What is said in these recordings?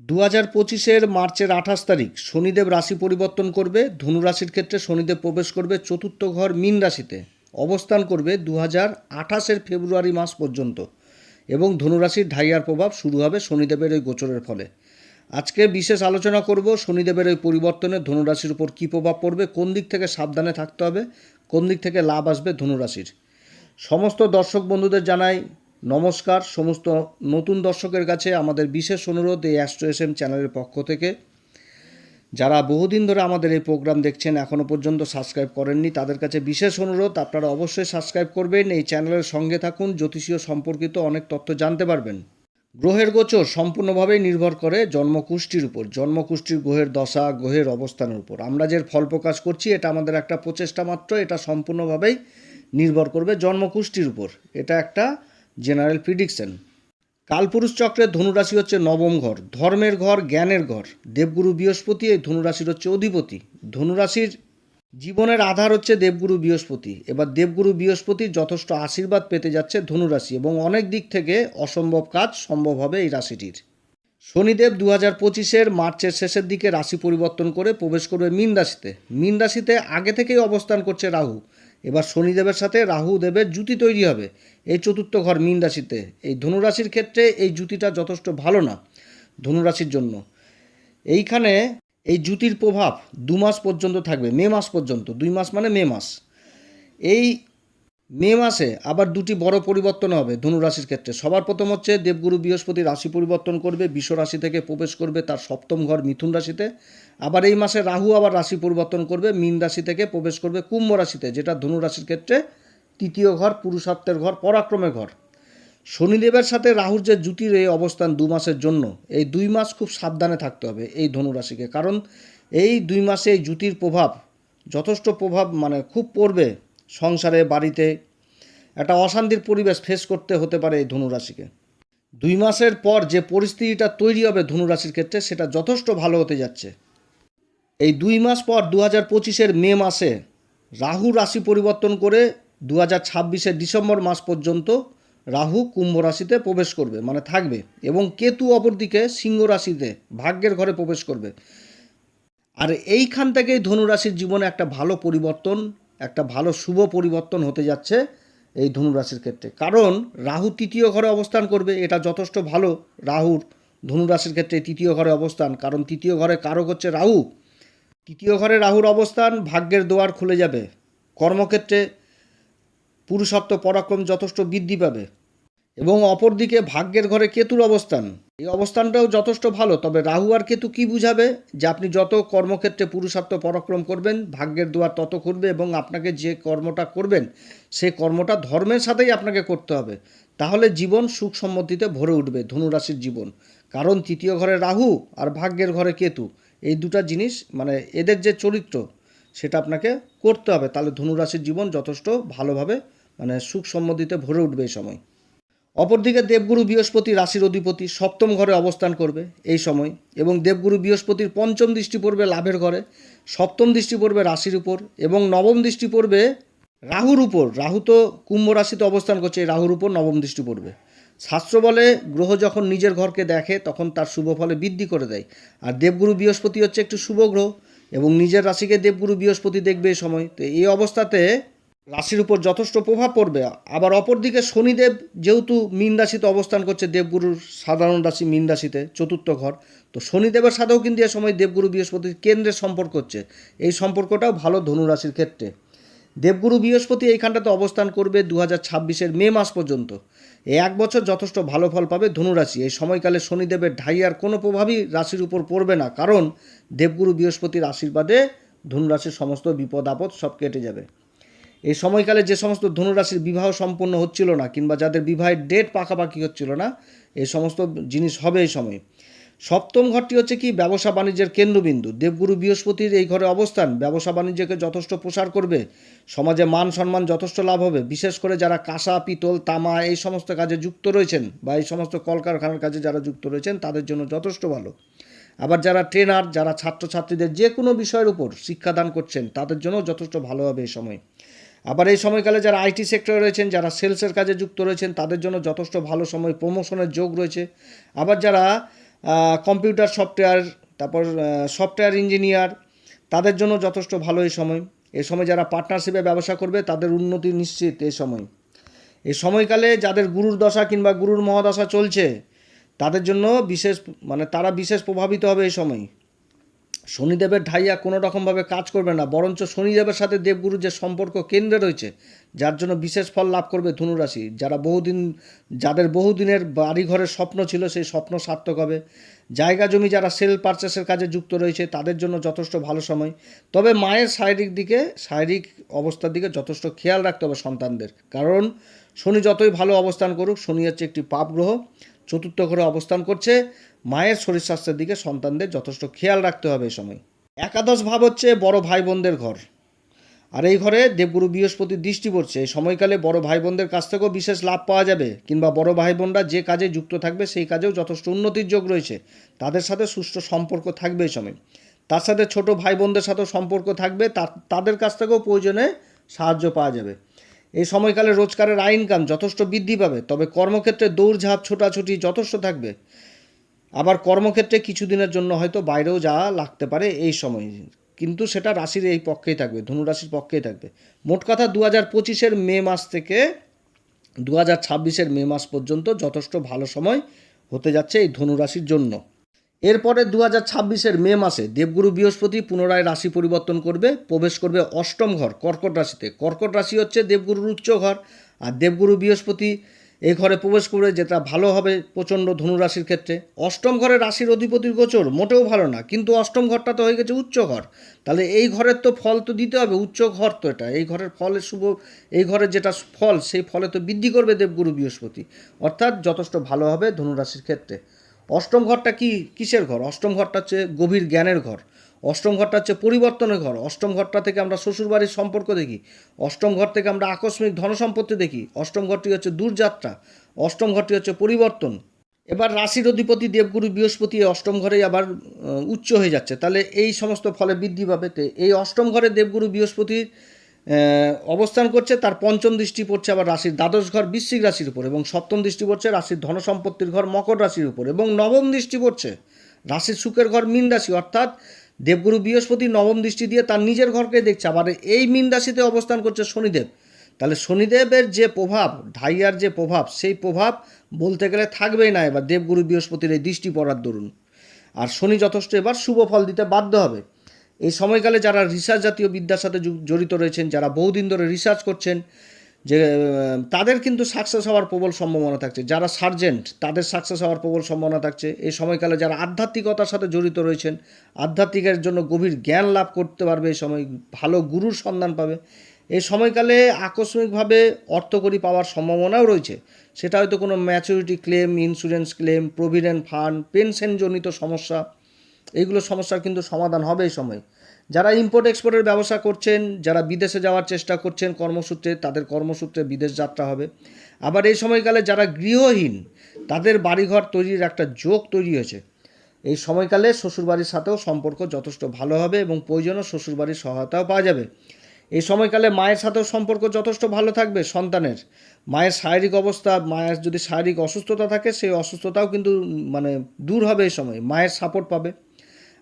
দু হাজার পঁচিশের মার্চের আঠাশ তারিখ শনিদেব রাশি পরিবর্তন করবে ধনু রাশির ক্ষেত্রে শনিদেব প্রবেশ করবে চতুর্থ ঘর মীন রাশিতে। অবস্থান করবে দু হাজার আঠাশের ফেব্রুয়ারি মাস পর্যন্ত এবং ধনুরাশির ঢাইয়ার প্রভাব শুরু হবে শনিদেবের ওই গোচরের ফলে। আজকে বিশেষ আলোচনা করব শনিদেবের ওই পরিবর্তনে ধনুরাশির উপর কী প্রভাব পড়বে, কোন দিক থেকে সাবধানে থাকতে হবে, কোন দিক থেকে লাভ আসবে ধনুরাশির। সমস্ত দর্শক বন্ধুদের জানাই নমস্কার, সমস্ত নতুন দর্শকের কাছে আমাদের বিশেষ অনুরোধ এই অ্যাস্ট্রো এস এম চ্যানেলের পক্ষ থেকে। যারা বহুদিন ধরে আমাদের এই প্রোগ্রাম দেখছেন এখনও পর্যন্ত সাবস্ক্রাইব করেননি, তাদের কাছে বিশেষ অনুরোধ, আপনারা অবশ্যই সাবস্ক্রাইব করবেন। এই চ্যানেলের সঙ্গে থাকুন, জ্যোতিষীয় সম্পর্কিত অনেক তথ্য জানতে পারবেন। গ্রহের গোচর সম্পূর্ণভাবেই নির্ভর করে জন্মকুষ্ঠির উপর, জন্মকুষ্ঠির গ্রহের দশা, গ্রহের অবস্থানের উপর। আমরা যে ফল প্রকাশ করছি, এটা আমাদের একটা প্রচেষ্টা মাত্র, এটা সম্পূর্ণভাবেই নির্ভর করবে জন্মকুষ্ঠির উপর। এটা একটা জেনারেল প্রিডিকশন। কালপুরুষ চক্রের ধনুরাশি হচ্ছে নবম ঘর, ধর্মের ঘর, জ্ঞানের ঘর। দেবগুরু বৃহস্পতি, এই ধনুরাশির হচ্ছে অধিপতি। ধনুরাশির জীবনের আধার হচ্ছে দেবগুরু বৃহস্পতি। এবার দেবগুরু বৃহস্পতির যথেষ্ট আশীর্বাদ পেতে যাচ্ছে ধনুরাশি এবং অনেক দিক থেকে অসম্ভব কাজ সম্ভব হবে এই রাশিটির। শনিদেব দু হাজার পঁচিশের মার্চের শেষের দিকে রাশি পরিবর্তন করে প্রবেশ করবে মীন রাশিতে। মীন রাশিতে আগে থেকেই অবস্থান করছে রাহু। এবার শনিদেবের সাথে রাহু দেবের জুতি তৈরি হবে। এই চতুর্থ ঘর মীন রাশিতে। এই ধনুরাশির ক্ষেত্রে এই জুতিটা যথেষ্ট ভালো না ধনুরাশির জন্য। এইখানে এই জুতির প্রভাব দু মাস পর্যন্ত থাকবে, মে মাস পর্যন্ত। দুই মাস মানে মে মাস। এই মে মাসে আবার দুটি বড় পরিবর্তন হবে ধনুরাশির ক্ষেত্রে। সবার প্রথম হচ্ছে দেবগুরু বৃহস্পতি রাশি পরিবর্তন করবে বিশ্ব রাশি থেকে প্রবেশ করবে তার সপ্তম ঘর মিথুন রাশিতে। আবার এই মাসে রাহু আবার রাশি পরিবর্তন করবে, মীন রাশি থেকে প্রবেশ করবে কুম্ভ রাশিতে, যেটা ধনুরাশির ক্ষেত্রে তৃতীয় ঘর, পুরুষার্থের ঘর পরাক্রমের ঘর। শনিদেবের সাথে রাহুর যে জুটির এই অবস্থান দু মাসের জন্য, এই দুই মাস খুব সাবধানে থাকতে হবে এই ধনুরাশিকে কারণ এই দুই মাসে এই জুতির প্রভাব, যথেষ্ট প্রভাব মানে খুব পড়বে সংসারে, বাড়িতে। একটা অশান্তির পরিবেশ ফেস করতে হতে পারে এই ধনুরাশিকে। দুই মাসের পর যে পরিস্থিতিটা তৈরি হবে ধনুরাশির ক্ষেত্রে, সেটা যথেষ্ট ভালো হতে যাচ্ছে। এই দুই মাস পর দু হাজার পঁচিশের মে মাসে রাহু রাশি পরিবর্তন করে দু হাজার ছাব্বিশের ডিসেম্বর মাস পর্যন্ত রাহু কুম্ভ রাশিতে প্রবেশ করবে মানে থাকবে। এবং কেতু অপরদিকে সিংহ রাশিতে, ভাগ্যের ঘরে প্রবেশ করবে। আর এইখান থেকেই ধনুরাশির জীবনে একটা ভালো পরিবর্তন একটা ভালো শুভ পরিবর্তন হতে যাচ্ছে এই ধনুরাশির ক্ষেত্রে। কারণ রাহু তৃতীয় ঘরে অবস্থান করবে, এটা যথেষ্ট ভালো। রাহুর ধনুরাশির ক্ষেত্রে তৃতীয় ঘরে অবস্থান, কারণ তৃতীয় ঘরে কারক হচ্ছে রাহু। তৃতীয় ঘরে রাহুর অবস্থান ভাগ্যের দোয়ার খুলে যাবে। কর্মক্ষেত্রে পুরুষত্ব পরাক্রম যথেষ্ট বৃদ্ধি পাবে। এবং অপরদিকে ভাগ্যের ঘরে কেতুর অবস্থান। এই অবস্থানটাও যথেষ্ট ভালো, তবে রাহু আর কেতু কি বুঝাবে যে আপনি যত কর্মক্ষেত্রে পুরুষার্থ পরাক্রম করবেন, ভাগ্যের দুয়ার তত খুলবে এবং আপনাকে যে কর্মটা করবেন, সে কর্মটা ধর্মের সাথেই আপনাকে করতে হবে। তাহলে জীবন সুখ সমৃদ্ধিতে ভরে উঠবে ধনুরাশির জীবন। কারণ তৃতীয় ঘরে রাহু আর ভাগ্যের ঘরে কেতু, এই দুটা জিনিস মানে এদের যে চরিত্র, সেটা আপনাকে করতে হবে। তাহলে ধনুরাশির জীবন যথেষ্ট ভালোভাবে মানে সুখ সমৃদ্ধিতে ভরে উঠবে এই সময়। অপরদিকে দেবগুরু বৃহস্পতি রাশির অধিপতি সপ্তম ঘরে অবস্থান করবে এই সময় এবং দেবগুরু বৃহস্পতির পঞ্চম দৃষ্টি পড়বে লাভের ঘরে, সপ্তম দৃষ্টি পড়বে রাশির উপর এবং নবম দৃষ্টি পড়বে রাহুর উপর। রাহু তো কুম্ভ রাশিতে অবস্থান করছে, এই রাহুর উপর নবম দৃষ্টি পড়বে। শাস্ত্র বলে, গ্রহ যখন নিজের ঘরকে দেখে তখন তার শুভ ফলে বৃদ্ধি করে দেয়। আর দেবগুরু বৃহস্পতি হচ্ছে একটু শুভ গ্রহ এবং নিজের রাশিকে দেবগুরু বৃহস্পতি দেখবে এই সময়। তো এই অবস্থাতে রাশির উপর যথেষ্ট প্রভাব পড়বে। আবার অপরদিকে শনিদেব যেহেতু মীন রাশিতে অবস্থান করছে, দেবগুরুর সাধারণ রাশি মীন রাশিতে, চতুর্থ ঘর, তো শনিদেবের সাথেও কিন্তু এ সময় দেবগুরু বৃহস্পতির কেন্দ্রের সম্পর্ক হচ্ছে। এই সম্পর্কটাও ভালো ধনুরাশির ক্ষেত্রে। দেবগুরু বৃহস্পতি এইখানটাতে অবস্থান করবে দু হাজার ছাব্বিশের মে মাস পর্যন্ত। এই এক বছর যথেষ্ট ভালো ফল পাবে ধনুরাশি এই সময়কালে শনিদেবের ঢাইয়ার কোনো প্রভাবই রাশির উপর পড়বে না, কারণ দেবগুরু বৃহস্পতির আশীর্বাদে ধনুরাশির সমস্ত বিপদ আপদ সব কেটে যাবে। এই সময়কালে যে সমস্ত ধনুরাশির বিবাহ সম্পন্ন হচ্ছিল না কিংবা যাদের বিবাহের ডেট পাকাপাকি হচ্ছিল না এই সমস্ত জিনিস হবে এই সময়। সপ্তম ঘরটি হচ্ছে কি? ব্যবসা বাণিজ্যের কেন্দ্রবিন্দু। দেবগুরু বৃহস্পতির এই ঘরে অবস্থান। ব্যবসা বাণিজ্যকে যথেষ্ট প্রসার করবে। সমাজে মান সম্মান যথেষ্ট লাভ হবে। বিশেষ করে যারা কাঁসা, পিতল, তামা এই সমস্ত কাজে যুক্ত রয়েছেন বা এই সমস্ত কলকারখানার কাজে যারা যুক্ত রয়েছেন, তাদের জন্য যথেষ্ট ভালো। আবার যারা ট্রেনার যারা ছাত্রছাত্রীদের যে কোনো বিষয়ের উপর শিক্ষাদান করছেন, তাদের জন্য যথেষ্ট ভালো হবে এই সময়। আবার এই সময়কালে যারা আইটি সেক্টরে রয়েছেন, যারা সেলসের কাজে যুক্ত রয়েছেন, তাদের জন্য যথেষ্ট ভালো সময়, প্রমোশনের যোগ রয়েছে। আবার যারা কম্পিউটার সফটওয়্যার, তারপর সফটওয়্যার ইঞ্জিনিয়ার, তাদের জন্য যথেষ্ট ভালো এই সময়। এ সময় যারা পার্টনারশিপে ব্যবসা করবে, তাদের উন্নতি নিশ্চিত এ সময়। এ সময়কালে যাদের গুরুর দশা কিংবা গুরুর মহাদশা চলছে, তাদের জন্য বিশেষ মানে তারা বিশেষ প্রভাবিত হবে এই সময়। শনিদেবের ঢাইয়া কোনো রকমভাবে কাজ করবে না, বরঞ্চ শনিদেবের সাথে দেবগুরু যে সম্পর্ক কেন্দ্রে রয়েছে, যার জন্য বিশেষ ফল লাভ করবে ধনুরাশি। যারা বহুদিন, যাদের বহুদিনের বাড়িঘরের স্বপ্ন ছিল, সেই স্বপ্ন সার্থক হবে। জায়গা জমি যারা সেল পারচেসের কাজে যুক্ত রয়েছে, তাদের জন্য যথেষ্ট ভালো সময়। তবে মায়ের শারীরিক দিকে, শারীরিক অবস্থার দিকে যথেষ্ট খেয়াল রাখতে হবে সন্তানদের। কারণ শনি যতই ভালো অবস্থান করুক, শনি হচ্ছে একটি পাপ গ্রহ চতুর্থ ঘরে অবস্থান করছে। মায়ের শরীর স্বাস্থ্যের দিকে সন্তানদের যথেষ্ট খেয়াল রাখতে হবে এই সময়। একাদশ ভাব হচ্ছে বড় ভাই বোনদের ঘর। আর এই ঘরে দেবগুরু বৃহস্পতির দৃষ্টি পড়ছে। এই সময়কালে বড় ভাই বোনদের কাছ থেকেও বিশেষ লাভ পাওয়া যাবে। কিংবা বড় ভাই বোনরা যে কাজে যুক্ত থাকবে, সেই কাজেও যথেষ্ট উন্নতির যোগ রয়েছে। তাদের সাথে সুষ্ঠু সম্পর্ক থাকবে এই সময়। তার সাথে ছোট ভাই বোনদের সাথেও সম্পর্ক থাকবে। তাদের কাছ থেকেও প্রয়োজনে সাহায্য পাওয়া যাবে। এই সময়কালে রোজগারের আয় ইনকাম যথেষ্ট বৃদ্ধি পাবে, তবে কর্মক্ষেত্রে দৌড়ঝাঁপ, ছোটাছুটি যথেষ্ট থাকবে। আবার কর্মক্ষেত্রে কিছুদিনের জন্য হয়তো বাইরেও যাওয়া লাগতে পারে এই সময়। কিন্তু সেটা রাশির এই পক্ষেই থাকবে ধনুরাশির পক্ষেই থাকবে। মোট কথা দু হাজার পঁচিশের মে মাস থেকে দু হাজার ছাব্বিশের মে মাস পর্যন্ত যথেষ্ট ভালো সময় হতে যাচ্ছে এই ধনুরাশির জন্য। এরপরে দু হাজার ছাব্বিশের মে মাসে দেবগুরু বৃহস্পতি পুনরায় রাশি পরিবর্তন করবে, প্রবেশ করবে অষ্টম ঘর, কর্কট রাশিতে। কর্কট রাশি হচ্ছে দেবগুরুর উচ্চ ঘর, আর দেবগুরু বৃহস্পতি এই ঘরে প্রবেশ করবে যেটা ভালো হবে প্রচণ্ড ধনুরাশির ক্ষেত্রে। অষ্টম ঘরে রাশির অধিপতির গোচর মোটেও ভালো না, কিন্তু অষ্টম ঘরটা তো হয়ে গেছে উচ্চ ঘর। তাহলে এই ঘরের তো ফল তো দিতে হবে, উচ্চ ঘর তো এটা। এই ঘরের ফলের শুভ, এই ঘরের যেটা ফল, সেই ফলে তো বৃদ্ধি করবে দেবগুরু বৃহস্পতি। অর্থাৎ যথেষ্ট ভালো হবে ধনুরাশির ক্ষেত্রে। অষ্টম ঘরটা কি কিসের ঘর? অষ্টম ঘরটা হচ্ছে গভীর জ্ঞানের ঘর। অষ্টম ঘরটা হচ্ছে পরিবর্তনের ঘর। অষ্টম ঘরটা থেকে আমরা শ্বশুরবাড়ির সম্পর্ক দেখি। অষ্টম ঘর থেকে আমরা আকস্মিক ধনসম্পত্তি দেখি। অষ্টম ঘরটি হচ্ছে দূরযাত্রা। অষ্টম ঘরটি হচ্ছে পরিবর্তন। এবার রাশির অধিপতি দেবগুরু বৃহস্পতি অষ্টম ঘরেই আবার উচ্চ হয়ে যাচ্ছে। তাহলে এই সমস্ত ফলে বৃদ্ধি পাবে। এই অষ্টম ঘরে দেবগুরু বৃহস্পতির অবস্থান করছে, তার পঞ্চম দৃষ্টি পড়ছে আবার রাশির দ্বাদশ ঘর, বৃশ্চিক রাশির উপর এবং সপ্তম দৃষ্টি পড়ছে রাশির ধনসম্পত্তির ঘর, মকর রাশির উপর এবং নবম দৃষ্টি পড়ছে রাশির সুখের ঘর, মীন রাশি। অর্থাৎ দেবগুরু বৃহস্পতি নবম দৃষ্টি দিয়ে তার নিজের ঘরকে দেখছে, আবার এই মীন রাশিতে অবস্থান করছে শনিদেব। তাহলে শনিদেবের যে প্রভাব, ঢাইয়ার যে প্রভাব, সেই প্রভাব বলতে গেলে থাকবেই না এবার দেবগুরু বৃহস্পতির এই দৃষ্টি পড়ার দরুন। আর শনি যথেষ্ট এবার শুভ ফল দিতে বাধ্য হবে। এই সময়কালে যারা রিসার্চ জাতীয় বিদ্যার সাথে জড়িত রয়েছেন, যারা বহুদিন ধরে রিসার্চ করছেন, যে তাদের কিন্তু সাকসেস হওয়ার প্রবল সম্ভাবনা থাকছে। যারা সার্জেন্ট তাদের সাকসেস হওয়ার প্রবল সম্ভাবনা থাকছে। এই সময়কালে যারা আধ্যাত্মিকতার সাথে জড়িত রয়েছেন, আধ্যাত্মিকের জন্য গভীর জ্ঞান লাভ করতে পারবে, এই সময় ভালো গুরুর সন্ধান পাবে। এই সময়কালে আকস্মিকভাবে অর্থকরী পাওয়ার সম্ভাবনাও রয়েছে। সেটা হয়তো কোনো maturity claim insurance claim provident fund পেনশনজনিত সমস্যা এইগুলো সমস্যার কিন্তু সমাধান হবে এই সময়। যারা ইম্পোর্ট এক্সপোর্টের ব্যবসা করছেন, যারা বিদেশে যাওয়ার চেষ্টা করছেন কর্মসূত্রে, তাদের কর্মসূত্রে বিদেশ যাত্রা হবে। আবার এই সময়কালে যারা গৃহহীন, তাদের বাড়িঘর তৈরির একটা যোগ তৈরি হয়েছে। এই সময়কালে শ্বশুরবাড়ির সাথেও সম্পর্ক যথেষ্ট ভালো হবে এবং প্রয়োজনও শ্বশুরবাড়ির সহায়তাও পাওয়া যাবে। এই সময়কালে মায়ের সাথেও সম্পর্ক যথেষ্ট ভালো থাকবে সন্তানের। মায়ের শারীরিক অবস্থা, মায়ের যদি শারীরিক অসুস্থতা থাকে, সেই অসুস্থতাও কিন্তু মানে দূর হবে এই সময়। মায়ের সাপোর্ট পাবে।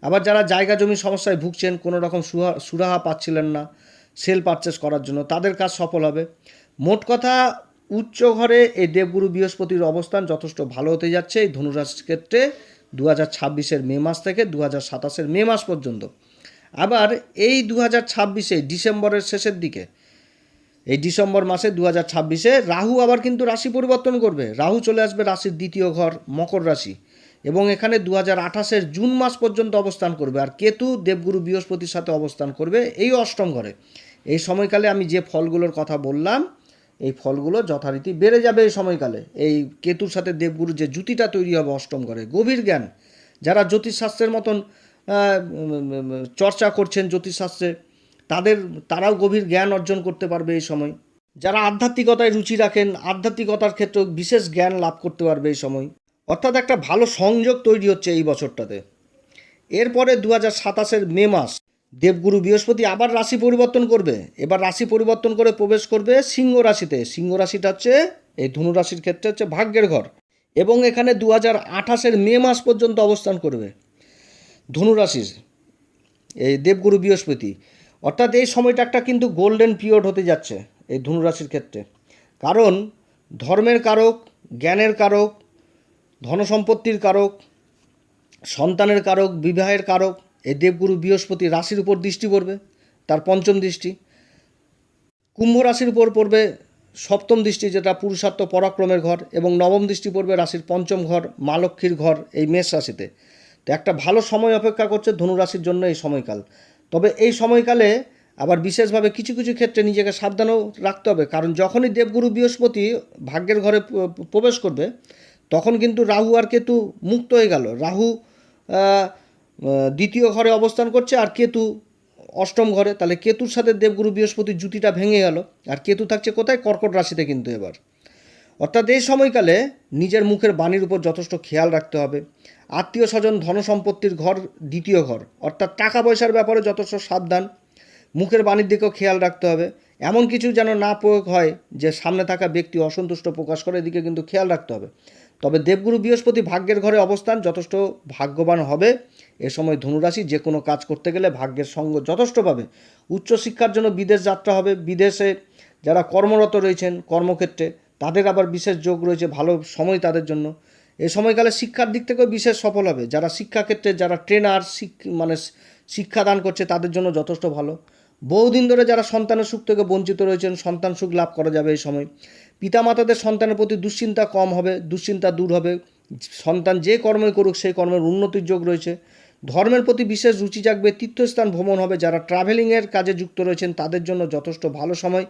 আবার যারা জায়গা জমি সমস্যায় ভুগছেন, কোনো রকম সুহা- সুরাহা পাচ্ছিলেন না সেল পারচেস করার জন্য, তাদের কাজ সফল হবে। মোট কথা, উচ্চ ঘরে এই দেবগুরু বৃহস্পতির অবস্থান যথেষ্ট ভালো হতে যাচ্ছে এই ধনুরাশির ক্ষেত্রে দু হাজার ছাব্বিশের মে মাস থেকে দু হাজার সাতাশের মে মাস পর্যন্ত। আবার এই দু হাজার ছাব্বিশে ডিসেম্বরের শেষের দিকে, এই ডিসেম্বর মাসে দু হাজার ছাব্বিশে রাহু আবার কিন্তু রাশি পরিবর্তন করবে। রাহু চলে আসবে রাশির দ্বিতীয় ঘর, মকর রাশি। এবং এখানে দু হাজার আঠাশের জুন মাস পর্যন্ত অবস্থান করবে। আর কেতু দেবগুরু বৃহস্পতির সাথে অবস্থান করবে এই অষ্টম ঘরে। এই সময়কালে আমি যে ফলগুলোর কথা বললাম, এই ফলগুলো যথারীতি বেড়ে যাবে এই সময়কালে। এই কেতুর সাথে দেবগুরু যে জুতিটা তৈরি হবে অষ্টম ঘরে, গভীর জ্ঞান। যারা জ্যোতিষশাস্ত্রের মতন চর্চা করছেন জ্যোতিষশাস্ত্রে, তাদের, তারাও গভীর জ্ঞান অর্জন করতে পারবে এই সময়। যারা আধ্যাত্মিকতায় রুচি রাখেন, আধ্যাত্মিকতার ক্ষেত্রে বিশেষ জ্ঞান লাভ করতে পারবে এই সময়। অর্থাৎ একটা ভালো সংযোগ তৈরি হচ্ছে এই বছরটাতে। এরপরে দু হাজার সাতাশের মে মাস, দেবগুরু বৃহস্পতি আবার রাশি পরিবর্তন করবে। এবার রাশি পরিবর্তন করে প্রবেশ করবে সিংহ রাশিতে। সিংহ রাশিটা হচ্ছে, এই ধনু রাশির ক্ষেত্রে হচ্ছে ভাগ্যের ঘর এবং এখানে দু হাজার আঠাশের মে মাস পর্যন্ত অবস্থান করবে ধনুরাশির এই দেবগুরু বৃহস্পতি। অর্থাৎ এই সময়টা একটা কিন্তু গোল্ডেন পিরিয়ড হতে যাচ্ছে এই ধনুরাশির ক্ষেত্রে। কারণ ধর্মের কারক, জ্ঞানের কারক ধনসম্পত্তির কারক, সন্তানের কারক, বিবাহের কারক এই দেবগুরু বৃহস্পতি রাশির উপর দৃষ্টি পড়বে, তার পঞ্চম দৃষ্টি। কুম্ভ রাশির উপর পড়বে সপ্তম দৃষ্টি, যেটা পুরুষার্থ পরাক্রমের ঘর, এবং নবম দৃষ্টি পড়বে রাশির পঞ্চম ঘর, মা লক্ষ্মীর ঘর, এই মেষ রাশিতে। তো একটা ভালো সময় অপেক্ষা করছে ধনু রাশির জন্য এই সময়কাল। তবে এই সময়কালে আবার বিশেষভাবে কিছু কিছু ক্ষেত্রে নিজেকে সাবধানও রাখতে হবে, কারণ যখনই দেবগুরু বৃহস্পতি ভাগ্যের ঘরে প্রবেশ করবে তখন কিন্তু রাহু আর কেতু মুক্ত হয়ে গেল। রাহু দ্বিতীয় ঘরে অবস্থান করছে আর কেতু অষ্টম ঘরে। তাহলে কেতুর সাথে দেবগুরু বৃহস্পতির জুতিটা ভেঙে গেল। আর কেতু থাকছে কোথায়? কর্কট রাশিতে কিন্তু এবার। অর্থাৎ এই সময়কালে নিজের মুখের বাণীর উপর যথেষ্ট খেয়াল রাখতে হবে। আত্মীয় স্বজন ধনসম্পত্তির ঘর দ্বিতীয় ঘর। অর্থাৎ টাকা পয়সার ব্যাপারে যথেষ্ট সাবধান। মুখের বাণীর দিকেও খেয়াল রাখতে হবে। এমন কিছু যেন না প্রয়োগ হয় যে সামনে থাকা ব্যক্তি অসন্তুষ্ট প্রকাশ করে, এদিকে কিন্তু খেয়াল রাখতে হবে। তবে দেবগুরু বৃহস্পতি ভাগ্যের ঘরে অবস্থান যথেষ্ট ভাগ্যবান হবে। এ সময় ধনুরাশি যে কোনো কাজ করতে গেলে ভাগ্যের সঙ্গ যথেষ্ট পাবে। উচ্চশিক্ষার জন্য বিদেশ যাত্রা হবে। বিদেশে যারা কর্মরত রয়েছেন কর্মক্ষেত্রে, তাদের আবার বিশেষ যোগ রয়েছে ভালো সময় তাদের জন্য। এ সময়কালে শিক্ষার দিক থেকেও বিশেষ সফল হবে। যারা শিক্ষাক্ষেত্রে যারা ট্রেনার মানে শিক্ষাদান করছে তাদের জন্য যথেষ্ট ভালো। বহুদিন ধরে যারা সন্তানের সুখ থেকে বঞ্চিত রয়েছেন, সন্তান সুখ লাভ করা যাবে এই সময়। পিতামাতাদের সন্তানের প্রতি দুশ্চিন্তা কম হবে, দুশ্চিন্তা দূর হবে। সন্তান যে কর্মই করুক, সেই কর্মের উন্নতির যোগ রয়েছে। ধর্মের প্রতি বিশেষ রুচি জাগবে, তীর্থস্থান ভ্রমণ হবে। যারা ট্রাভেলিংয়ের কাজে যুক্ত রয়েছেন, তাদের জন্য যথেষ্ট ভালো সময়।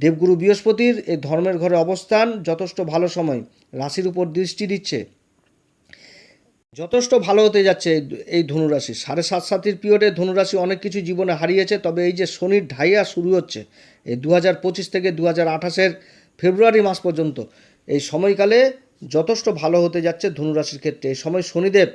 দেবগুরু বৃহস্পতির এই ধর্মের ঘরে অবস্থান যথেষ্ট ভালো সময়। রাশির উপর দৃষ্টি দিচ্ছে। যথেষ্ট ভালো হতে যাচ্ছে এই- ধনুরাশি। সাড়ে সাত সাতির পিরিয়ডে ধনুরাশি অনেক কিছু জীবনে হারিয়েছে, তবে এই যে শনির ঢাইয়া শুরু হচ্ছে, এই দু হাজার পঁচিশ থেকে দু হাজার আঠাশের ফেব্রুয়ারি মাস পর্যন্ত। এই সময়কালে যথেষ্ট ভালো হতে যাচ্ছে ধনুরাশির ক্ষেত্রে। এই সময় শনিদেব,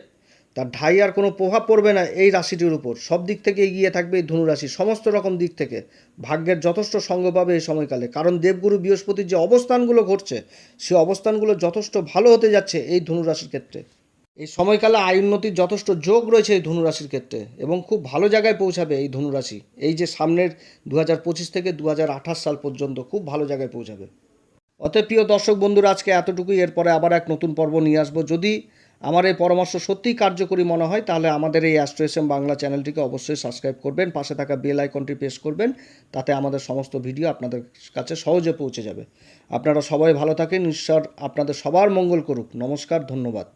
তার ঢাইয়ার কোনো প্রভাব পড়বে না এই রাশিটির উপর। সব দিক থেকে এগিয়ে থাকবে এই ধনুরাশি সমস্ত রকম দিক থেকে ভাগ্যের যথেষ্ট সঙ্গ পাবে এই সময়কালে। কারণ দেবগুরু বৃহস্পতির যে অবস্থানগুলো ঘটছে, সে অবস্থানগুলো যথেষ্ট ভালো হতে যাচ্ছে এই ধনুরাশির ক্ষেত্রে। এই সময়কালে আয় উন্নতির যথেষ্ট যোগ রয়েছে এই ধনুরাশির ক্ষেত্রে এবং খুব ভালো জায়গায় পৌঁছাবে এই ধনুরাশি এই যে সামনের দু হাজার পঁচিশ থেকে দু হাজার আঠাশ সাল পর্যন্ত খুব ভালো জায়গায় পৌঁছাবে। অতএব প্রিয় দর্শক বন্ধুরা, আজকে এতটুকুই। এরপরে আবার এক নতুন পর্ব নিয়ে আসব। যদি আমার এই পরামর্শ সত্যিই কার্যকরী মনে হয়, তাহলে আমাদের এই অ্যাস্ট্রো এস বাংলা চ্যানেলটিকে অবশ্যই সাবস্ক্রাইব করবেন, পাশে থাকা বেল আইকনটি প্রেস করবেন, তাতে আমাদের সমস্ত ভিডিও আপনাদের কাছে সহজে পৌঁছে যাবে। আপনারা সবাই ভালো থাকেন, ঈশ্বর আপনাদের সবার মঙ্গল করুক। নমস্কার, ধন্যবাদ।